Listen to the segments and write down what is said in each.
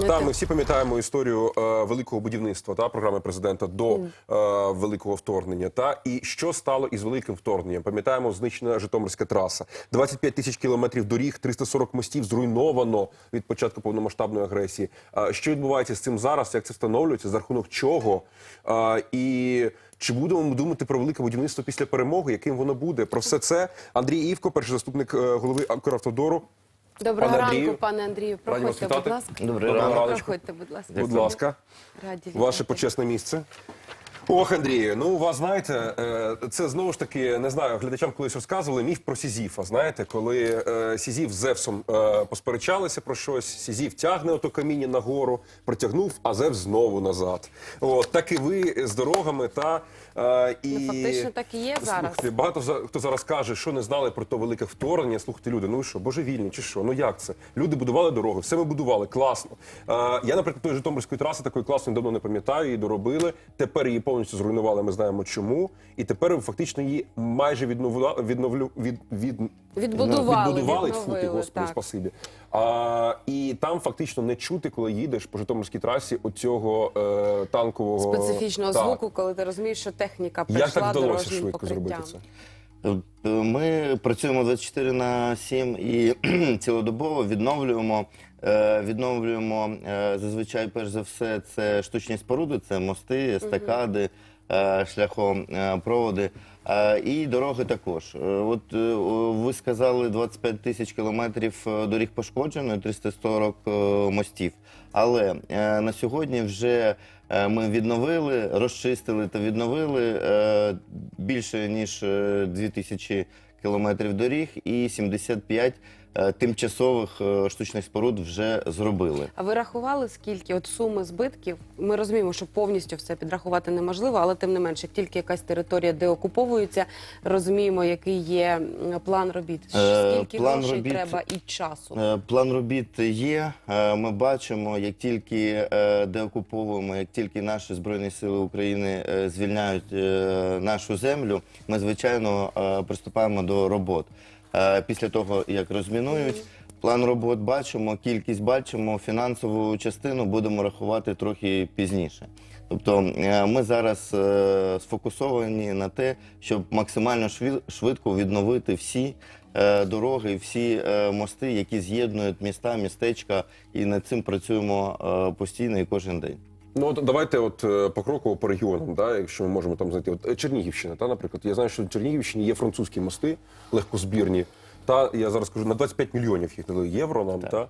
Та ми всі пам'ятаємо історію е, великого будівництва та програми президента до е, великого вторгнення. Та і що стало із великим вторгненням? Пам'ятаємо знищена Житомирська траса, 25 тисяч кілометрів доріг, 340 мостів зруйновано від початку повномасштабної агресії. Е, що відбувається з цим зараз? Як це встановлюється? За рахунок чого? Е, і чи будемо ми думати про велике будівництво після перемоги? Яким воно буде? Про все це Андрій Івко, перший заступник е, голови Укравтодору. Доброго Пане ранку, Андрію. пане Андрію. Вас Проходьте, будь вітати. ласка. Добрий Доброго ранку. раночку. Проходьте, будь ласка. Будь ласка. Раді Ваше почесне місце. Ох, Андрію, ну у вас знаєте, е, це знову ж таки не знаю. Глядачам колись розказували міф про Сізіфа. Знаєте, коли е, Сізіф з Зевсом е, посперечалися про щось, Сізіф тягне ото каміння нагору, протягнув, а Зевс знову назад. От так і ви з дорогами та і Ну, фактично так і є зараз. Слухайте, багато за- хто зараз каже, що не знали про то велике вторгнення. Слухайте, люди, ну і що, божевільні чи що? Ну як це? Люди будували дороги, все ми будували, класно. Я, наприклад, тої Житомирської траси такої класної давно не пам'ятаю, її доробили. Тепер її повністю зруйнували. Ми знаємо чому. І тепер фактично її майже відновила, відновлю від, від Відбудували, відбудували тьфу ти, господи, так. спасибі. А, і там фактично не чути, коли їдеш по Житомирській трасі оцього е, танкового Специфічного Так. звуку, коли ти розумієш, що техніка Як прийшла так вдалося швидко зробити це? Е, Ми працюємо 24 на 7 і цілодобово відновлюємо. Е, Відновлюємо е, зазвичай, перш за все, це штучні споруди, це мости, естакади, е, шляхопроводи е, і дороги також. От ви сказали 25 тисяч кілометрів доріг пошкоджено, 340 е, мостів. Але на сьогодні вже ми відновили, розчистили та відновили більше ніж е, 2000 кілометрів доріг і 75 е, тимчасових е, штучних споруд вже зробили. А ви рахували, скільки от суми збитків? Ми розуміємо, що повністю все підрахувати неможливо, але тим не менше, як тільки якась територія деокуповується, розуміємо, який є план робіт. Е, Скільки план грошей робіт- треба і часу? Е, План робіт є. Е, Ми бачимо, як тільки е, деокуповуємо, як тільки наші збройні сили України е, звільняють е, нашу землю, ми звичайно е, приступаємо до робот. Е, Після того, як розмінують. План робот бачимо, кількість бачимо, фінансову частину будемо рахувати трохи пізніше. Тобто е, ми зараз е, сфокусовані на те, щоб максимально швидко відновити всі дороги, всі мости, які з'єднують міста, містечка, і над цим працюємо постійно і кожен день. Ну от давайте, от по покроково по регіонам, да, якщо ми можемо там знайти. От е, Чернігівщина, та, наприклад, я знаю, що в Чернігівщині є французькі мости легкозбірні. Та я зараз кажу на 25 мільйонів їх дали євро нам. Та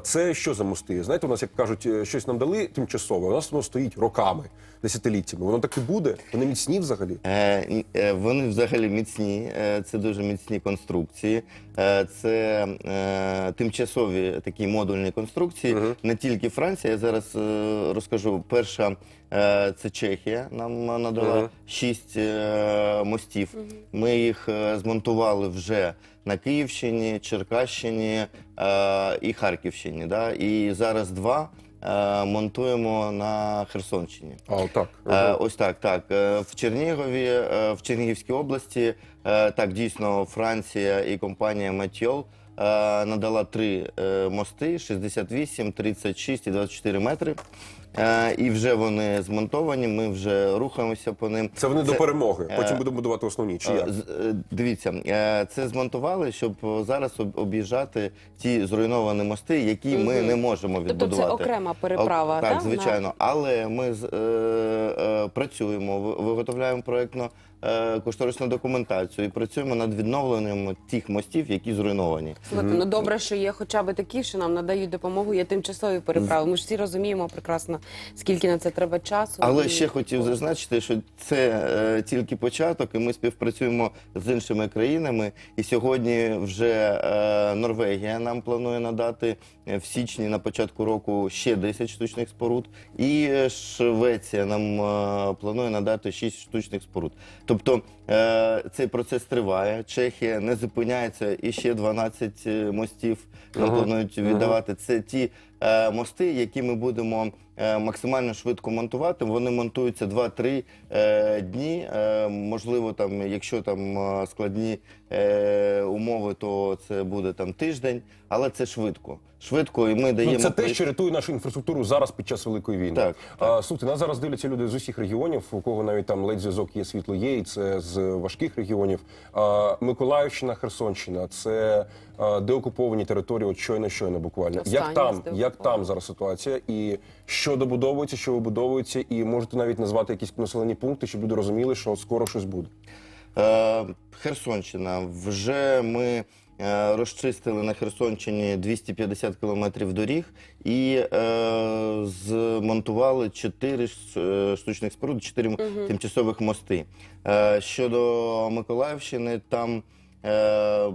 це що за мости? Знаєте, у нас як кажуть, е, щось нам дали тимчасове. У нас воно стоїть роками, десятиліттями. Воно так і буде. Вони міцні взагалі. Е, е, Вони взагалі міцні, е, це дуже міцні конструкції. Е, Це е, тимчасові такі модульні конструкції. Не тільки Франція. Я зараз е, розкажу. Перша е, це Чехія. Нам надала Мгм. шість е, мостів. Ми їх е, змонтували вже на Київщині, Черкащині е, і Харківщині. Да? І зараз два е, монтуємо на Херсонщині. А отак. Е, Ось так, так. Е, В Чернігові, в Чернігівській області, е, так дійсно Франція і компанія Матьол е, надала три мости: 68, 36 і 24 метри. Е, І вже вони змонтовані. Ми вже рухаємося по ним. Це вони до перемоги. Потім е, будемо будувати основні. Чи Е, як? з- е, Дивіться, е, це змонтували, щоб зараз об- об'їжджати ті зруйновані мости, які ми Мгм. не можемо Тобто відбудувати. це окрема переправа, О, так, так? звичайно. Але ми з- е, е, працюємо, ви- виготовляємо проєктно е, кошторисну документацію і працюємо над відновленням тих мостів, які зруйновані. Слухайте, ну добре, що є хоча б такі, що нам надають допомогу, є тимчасові переправи. Ми ж всі розуміємо прекрасно, скільки на це треба часу. Але І- ще хотів зазначити, що це е, тільки початок, і ми співпрацюємо з іншими країнами. І сьогодні вже е, Норвегія нам планує надати е, в січні на початку року ще 10 штучних споруд, і е, Швеція нам е, планує надати 6 штучних споруд. Тобто е, цей процес триває. Чехія не зупиняється і ще 12 мостів нам Ага. планують віддавати. Це ті е, мости, які ми будемо е, максимально швидко монтувати. Вони монтуються 2-3 е, дні. Е, можливо, там, якщо там е, складні е, умови, то це буде там тиждень, але це швидко. Швидко, і ми даємо Ну, це те, що рятує нашу інфраструктуру зараз під час великої війни. Так, А, слухайте, нас зараз дивляться люди з усіх регіонів, у кого навіть там ледь зв'язок є, світло є, і це з важких регіонів. А, Миколаївщина, Херсонщина, це а, деокуповані території, от щойно, щойно буквально. Як там, з як там зараз ситуація, і що добудовується, що вибудовується, і можете навіть назвати якісь населені пункти, щоб люди розуміли, що скоро щось буде. Е, Херсонщина. Вже ми розчистили на Херсонщині 250 кілометрів доріг і е, змонтували 4 штучних споруди, 4 тимчасових мости. Е, щодо Миколаївщини, там е,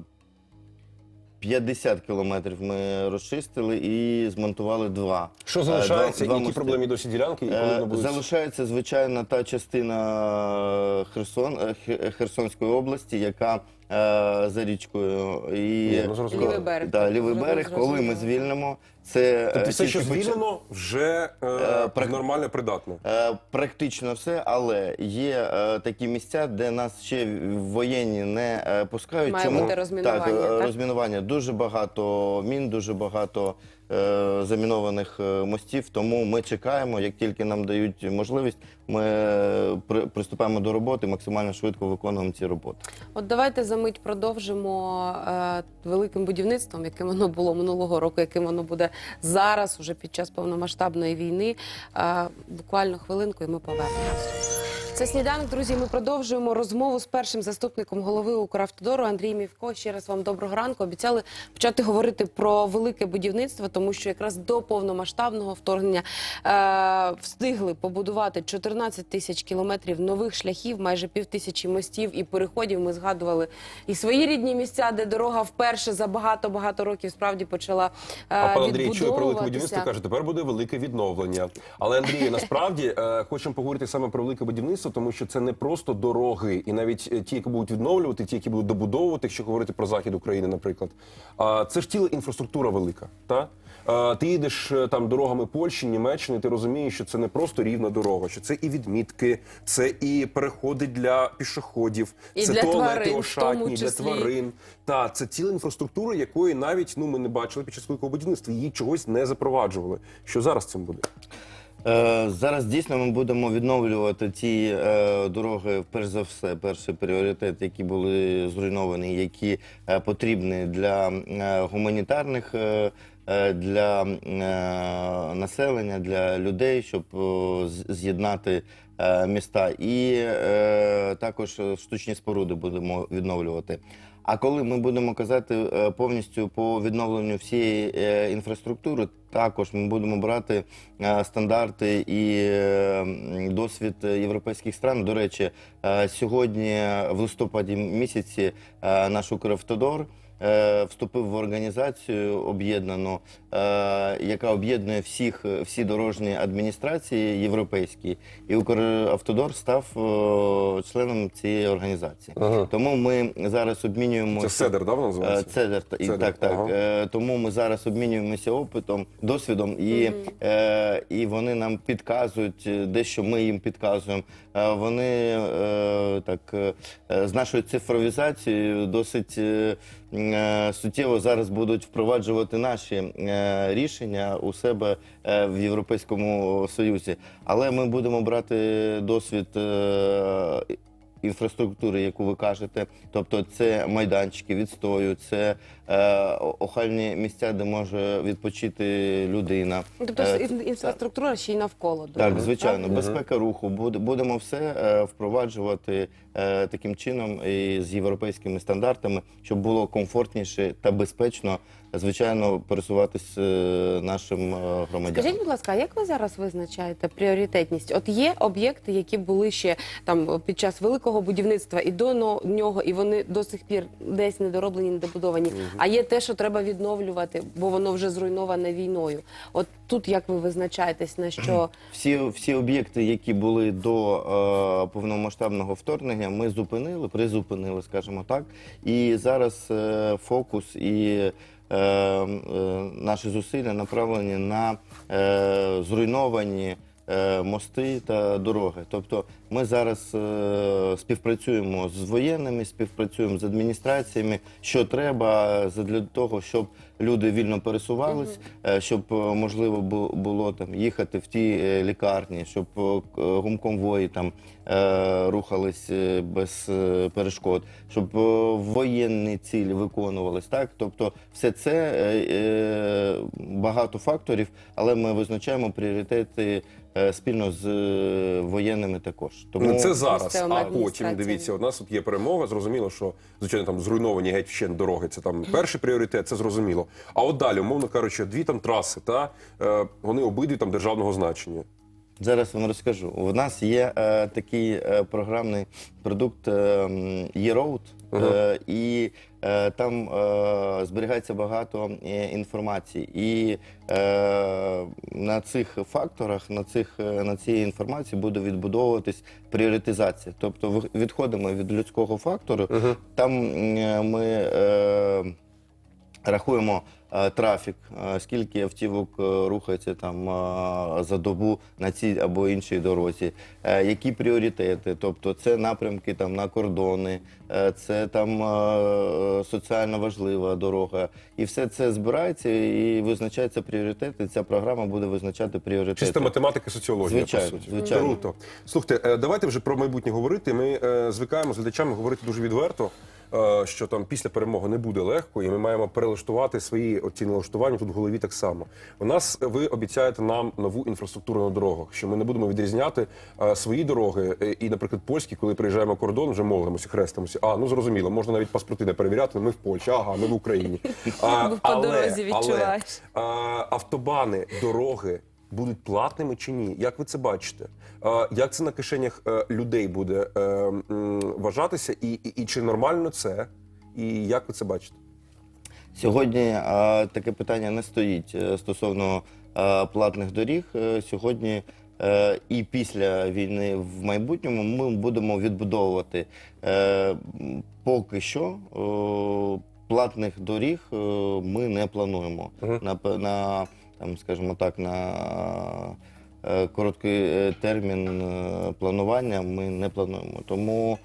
50 кілометрів ми розчистили і змонтували два. Що Е, залишається, два- два які мости. проблемні досі ділянки, і коли Е, будуть Залишається звичайно та частина Херсон, е, Херсонської області, яка е, за річкою і Ні, ну, зрозуміло. Лівий берег. Да, лівий берег. Коли ми зрозуміло. звільнимо, це е, Тобто все, що звільнено, вже е, прак- нормально придатне. Е, Практично все, але є е, такі місця, де нас ще воєнні не е, пускають. Має бути розмінування, Так, е, так? розмінування. Дуже багато мін, дуже багато е, замінованих е, мостів. Тому ми чекаємо, як тільки нам дають можливість, ми е, при, приступаємо до роботи, максимально швидко виконуємо ці роботи. От давайте за мить продовжимо е, великим будівництвом, яким воно було минулого року, яким воно буде зараз, уже під час повномасштабної війни. Буквально хвилинку, і ми повернемося. Це сніданок, друзі. Ми продовжуємо розмову з першим заступником голови Укравтодору Андрій Мівко. Ще раз вам доброго ранку. Обіцяли почати говорити про велике будівництво, тому що якраз до повномасштабного вторгнення е, встигли побудувати 14 тисяч кілометрів нових шляхів, майже пів тисячі мостів і переходів. Ми згадували і свої рідні місця, де дорога вперше за багато багато років справді почала е, А пан Андрій чує про велике будівництво, каже, тепер буде велике відновлення. Але Андрій, насправді е, хочемо поговорити саме про велике будівництво, тому що це не просто дороги, і навіть е, ті, які будуть відновлювати, ті, які будуть добудовувати, якщо говорити про захід України, наприклад. А це ж ціла інфраструктура велика. Та ти їдеш е, там дорогами Польщі, Німеччини, ти розумієш, що це не просто рівна дорога, що це і відмітки, це і переходи для пішоходів, І це для туалети тварин, ошатні для тварин. Та це ціла інфраструктура, якої навіть ну ми не бачили під час великого будівництва. Її чогось не запроваджували. Що зараз цим буде? Е, Зараз дійсно ми будемо відновлювати ті е, дороги, перш за все, перший пріоритет, які були зруйновані, які е, потрібні для е, гуманітарних, для населення, для людей, щоб з'єднати міста. І також штучні споруди будемо відновлювати. А коли ми будемо казати е, повністю по відновленню всієї е, інфраструктури, також ми будемо брати е, стандарти і досвід європейських стран. До речі, сьогодні в листопаді місяці наш Укравтодор вступив в організацію об'єднану, е, яка об'єднує всіх всі дорожні адміністрації європейські, і Укравтодор став е, членом цієї організації. Ага. Тому ми зараз обмінюємо Це седер, да, воно Е, називається? Цедер, і Цедер, так, так. ага. Е, Тому ми зараз обмінюємося опитом, досвідом, і, е, і вони нам підказують е, дещо ми їм підказуємо. Е, Вони е, так е, з нашою цифровізацією досить е, е, суттєво зараз будуть впроваджувати наші е, рішення у себе е, в Європейському Союзі. Але ми будемо брати досвід. Інфраструктури, яку ви кажете, тобто це майданчики відстою, це е, охальні місця, де може відпочити людина. Тобто Е, ін- інфраструктура ще й навколо так, звичайно, безпека руху. Буде- Будемо все е, впроваджувати е, таким чином і з європейськими стандартами, щоб було комфортніше та безпечно, звичайно, пересуватись е, нашим е, громадянам. Скажіть, будь ласка, а як ви зараз визначаєте пріоритетність? От є об'єкти, які були ще там під час великого будівництва і до нього, і вони до сих пір десь недороблені, недобудовані. А є те, що треба відновлювати, бо воно вже зруйноване війною. От тут як ви визначаєтесь на що Всі, всі об'єкти, які були до е, повномасштабного вторгнення, ми зупинили, призупинили, скажімо так. І зараз е, фокус і наші зусилля направлені на е, зруйновані е, мости та дороги. Тобто ми зараз е, співпрацюємо з воєнними, співпрацюємо з адміністраціями, що треба для того, щоб люди вільно пересувались, е, щоб е, можливо було там їхати в ті е, лікарні, щоб гумконвої там рухались без перешкод, щоб воєнні цілі виконувались. Так, тобто, все це багато факторів, але ми визначаємо пріоритети е, спільно з е, воєнними також. Тому Ну, це зараз, місцевими а потім адміністраціями. дивіться, у нас тут є перемога. Зрозуміло, що звичайно там зруйновані геть вщен дороги. Це там перший пріоритет, це зрозуміло. А от далі, умовно кажучи, дві там траси, та е, вони обидві там державного значення. Зараз вам розкажу. У нас є е, такий е, програмний продукт е, e-road, е, і е, там е, зберігається багато е, інформації. І е, на цих факторах, на, цих, е, на цій інформації буде відбудовуватись пріоритизація. Тобто відходимо від людського фактору. Там м, ми. Е, Рахуємо е, трафік, е, скільки автівок е, рухається там е, за добу на цій або іншій дорозі, е, які пріоритети, тобто це напрямки там на кордони, е, це там е, соціально важлива дорога, і все це збирається і визначаються пріоритети. Ця програма буде визначати пріоритети. Чиста математика соціологія, Звичайно, по суті. звичайно. Круто. Слухайте, е, давайте вже про майбутнє говорити. Ми е, звикаємо з глядачами говорити дуже відверто. Е, Що там після перемоги не буде легко, і ми маємо перелаштувати свої оці налаштування тут в голові так само. У нас е, ви обіцяєте нам нову інфраструктуру на дорогах, що ми не будемо відрізняти е, свої дороги і, наприклад, польські, коли приїжджаємо кордон, вже молимося, хрестимося. А ну зрозуміло, можна навіть паспорти не перевіряти. Ми в Польщі, ага, ми в Україні. А, по дорозі відчуваєш. а, автобани, дороги будуть платними чи ні? Як ви це бачите? Як це на кишенях е, людей буде е, вважатися, і, і, і чи нормально це? І як ви це бачите? Сьогодні е, таке питання не стоїть стосовно платних доріг. Сьогодні і після війни в майбутньому ми будемо відбудовувати поки що. Платних доріг ми не плануємо на, на там, скажімо так, на е, короткий е, термін е, планування ми не плануємо. Тому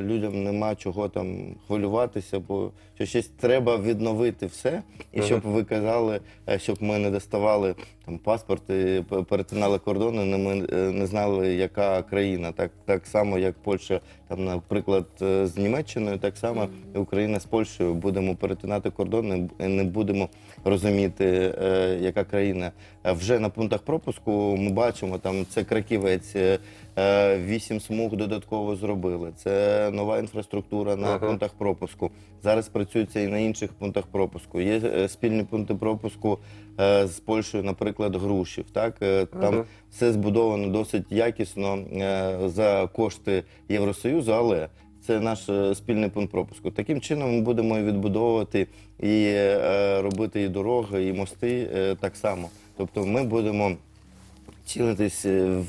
людям нема чого там хвилюватися, бо що щось треба відновити все. І щоб ви казали, щоб ми не доставали там паспорти, перетинали кордони, не ми не знали, яка країна. Так, так само, як Польща, там, наприклад, е, з Німеччиною, так само Україна з Польщею будемо перетинати кордони, і не будемо розуміти, е, яка країна. Е, Вже на пунктах пропуску ми бачимо, там це краківець. е, е, Вісім смуг додатково зробили. Це нова інфраструктура на Ага. пунктах пропуску. Зараз працюється і на інших пунктах пропуску. Є е, спільні пункти пропуску е, з Польщею, наприклад, Грушів. Так Е, там Ага. Все збудовано досить якісно е, за кошти Євросоюзу, але це наш е, спільний пункт пропуску. Таким чином ми будемо відбудовувати і е, робити і дороги, і мости так само. Тобто ми будемо цілитись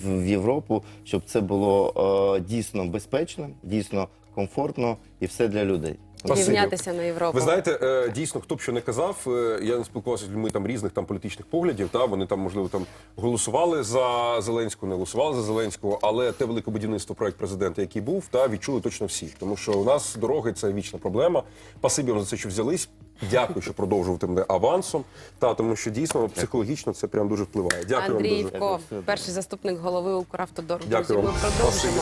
в Європу, щоб це було дійсно безпечно, дійсно комфортно і все для людей. Спасибі. Рівнятися на Європу. Ви знаєте, е, дійсно, хто б що не казав, е, я не спілкувався з людьми там різних там політичних поглядів. Та вони там можливо там голосували за Зеленського, не голосували за Зеленського, але те велике будівництво проект президента, який був, та відчули точно всі. Тому що у нас дороги це вічна проблема. Пасибі вам за це, що взялись. Дякую, що продовжуватимете авансом. Та тому, що дійсно психологічно це прям дуже впливає. Дякую Андрій вам дуже. Івко, перший заступник голови Укравтодору. Дякую Друзі. Ми продовжимо.